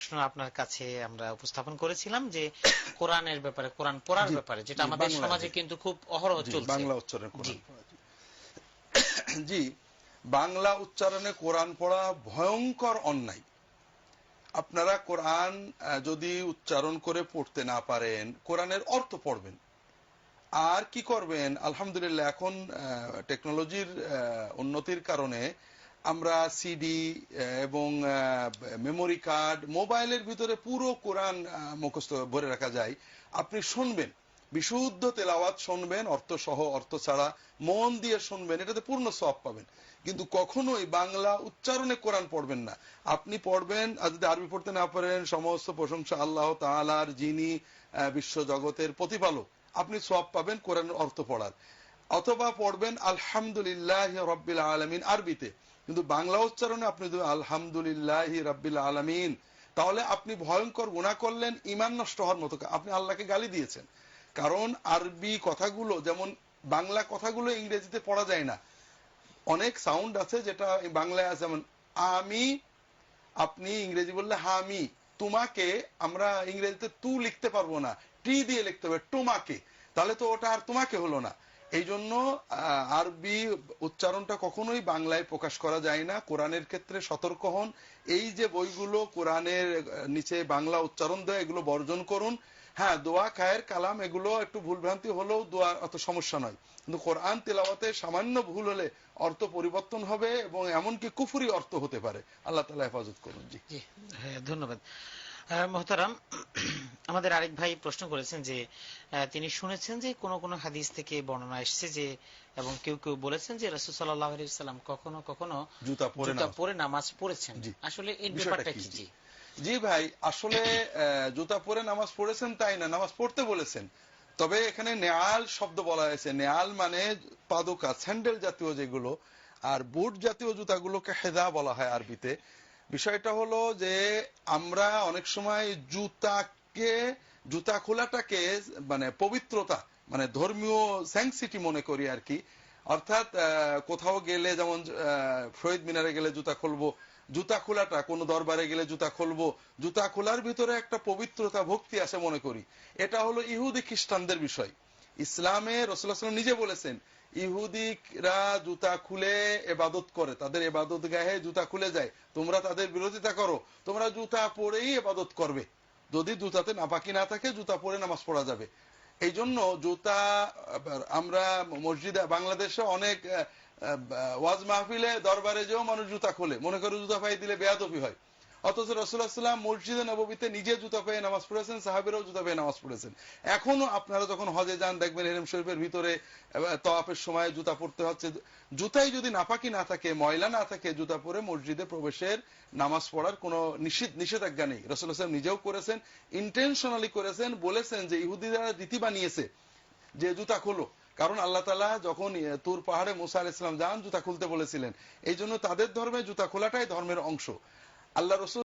প্রশ্ন আপনার কাছে আমরা উপস্থাপন করেছিলাম যে কোরআনের ব্যাপারে কোরআন পড়ার ব্যাপারে যেটা আমাদের সমাজে কিন্তু খুব অহরহ চলছে। বাংলা উচ্চারণ। জি। বাংলা উচ্চারণে কোরআন পড়া ভয়ঙ্কর অন্যায়। আপনারা কোরআন যদি উচ্চারণ করে পড়তে না পারেন কোরআনের অর্থ পড়বেন। আর কি করবেন? আলহামদুলিল্লাহ এখন টেকনোলজির উন্নতির কারণে আমরা সিডি এবং মেমোরি কার্ড মোবাইলের ভিতরে পুরো কোরআন মুখস্থ ভরে রাখা যায়। আপনি শুনবেন, বিশুদ্ধ তেলাওয়াত শুনবেন, অর্থ সহ, অর্থ ছাড়া, মন দিয়ে শুনবেন, এটাতে পূর্ণ সব পাবেন। কিন্তু কখনোই বাংলা উচ্চারণে কোরআন পড়বেন না। আপনি পড়বেন, আর যদি আরবি পড়তে না পারেন, সমস্ত প্রশংসা আল্লাহ তাআলার যিনি বিশ্ব জগতের প্রতিপালক, আপনি সব পাবেন কোরআনের অর্থ পড়ার। অথবা পড়বেন আলহামদুলিল্লাহ রব্বিল আলমিন আরবিতে। কিন্তু বাংলা উচ্চারণে আপনি আলহামদুলিল্লাহ রব্বিল আলমিন, তাহলে আপনি ভয়ঙ্কর গুণা করলেন ইমান নষ্ট হওয়ার মতো আপনি আল্লাহকে গালি দিয়েছেন। কারণ আরবি কথাগুলো, যেমন বাংলা কথাগুলো ইংরেজিতে পড়া যায় না। অনেক সাউন্ড আছে যেটা বাংলায় আছে, যেমন আমি, আপনি ইংরেজি বললে হামি, তোমাকে আমরা ইংরেজিতে তু লিখতে পারব না, টি দিয়ে লিখতে হবে, তোমাকে। তাহলে তো ওটা আর তোমাকে হলো না। এই জন্য আরবি উচ্চারণটা কখনোই বাংলায় প্রকাশ করা যায় না। কোরআনের ক্ষেত্রে সতর্ক হন। এই যে বইগুলো কোরআনের নিচে বাংলা উচ্চারণ দেয় এগুলো বর্জন করুন। হ্যাঁ দোয়া খায়ের কালাম এগুলো একটু ভুলভ্রান্তি হলেও দোয়া অত সমস্যা নয়। কিন্তু কোরআন তেলাওয়াতে সামান্য ভুল হলে অর্থ পরিবর্তন হবে এবং এমনকি কুফুরি অর্থ হতে পারে। আল্লাহ তালা হেফাজত করুন। জি। হ্যাঁ, ধন্যবাদ। মোহতারাম আমাদের আরেক ভাই প্রশ্ন করেছেন যে তিনি শুনেছেন যে কোন কোন হাদিস থেকে বর্ণনা এসেছে যে এবং কেউ কেউ বলেছেন যে রাসূল আলাইহি সাল্লাম কখনো কখনো জুতা পরে নামাজ। পরে নামাজ পড়েছেন। আসলে এর ব্যাপারটা কি? জি? জি ভাই আসলে জুতা পরে নামাজ পড়েছেন তাই না? নামাজ পড়তে বলেছেন। তবে এখানে নেয়াল শব্দ বলা হয়েছে। নেয়াল মানে পাদুকা স্যান্ডেল জাতীয় যেগুলো আর বুট জাতীয় জুতাগুলোকে হেদা বলা হয় আরবিতে। বিষয়টা হলো যে আমরা অনেক সময় জুতাকে জুতা খোলাটাকে মানে পবিত্রতা মানে ধর্মীয় স্যাংসিটি মনে করি আর কি। অর্থাৎ কোথাও গেলে যেমন শহীদ মিনারে গেলে জুতা খুলবো, জুতা খোলাটা, কোন দরবারে গেলে জুতা খুলবো, জুতা খোলার ভিতরে একটা পবিত্রতা, ভক্তি আছে মনে করি। এটা হলো ইহুদি খ্রিস্টানদের বিষয়। ইসলামে রসুল্লাহাম নিজে বলেছেন, ইহুদিরা জুতা খুলে এবাদত করে, তাদের এবাদত গায়ে জুতা খুলে যায়, তোমরা তাদের বিরোধিতা করো, তোমরা জুতা পরেই এবাদত করবে। যদি জুতাতে নাপাকি না থাকে, জুতা পরে নামাজ পড়া যাবে। এই জন্য জুতা, আমরা মসজিদে, বাংলাদেশে অনেক ওয়াজ মাহফিলে দরবারে যেও মানুষ জুতা খোলে। মনে করে জুতা পাই দিলে বেয়াদবি হয়। অথচ রসুল্লাহাম মসজিদে নবীতে নিজে জুতা পেয়ে নামাজ পড়েছেন, সাহাবেরাও জুতা পেয়ে নামাজ পড়েছেন। এখনও আপনারা যখন হজে যান, দেখবেন হেরেম শরীফের ভিতরে তওয়াফের সময় জুতা পড়তে হচ্ছে। জুতাই যদি নাপাকি না থাকে, ময়লা না থাকে, জুতা পরে মসজিদে প্রবেশের নামাজ পড়ার কোনো নিষেধ, নিষেধাজ্ঞা নেই। রসুল্লাহাম নিজেও করেছেন ইন্টেনশনালি করেছেন, বলেছেন যে ইহুদিরা রীতি বানিয়েছে যে জুতা খোলো। কারণ আল্লাহ তালা যখন তুর পাহাড়ে মুসা আল ইসলাম যান, জুতা খুলতে বলেছিলেন। এই জন্য তাদের ধর্মে জুতা খোলাটাই ধর্মের অংশ। আল্লাহ রসুল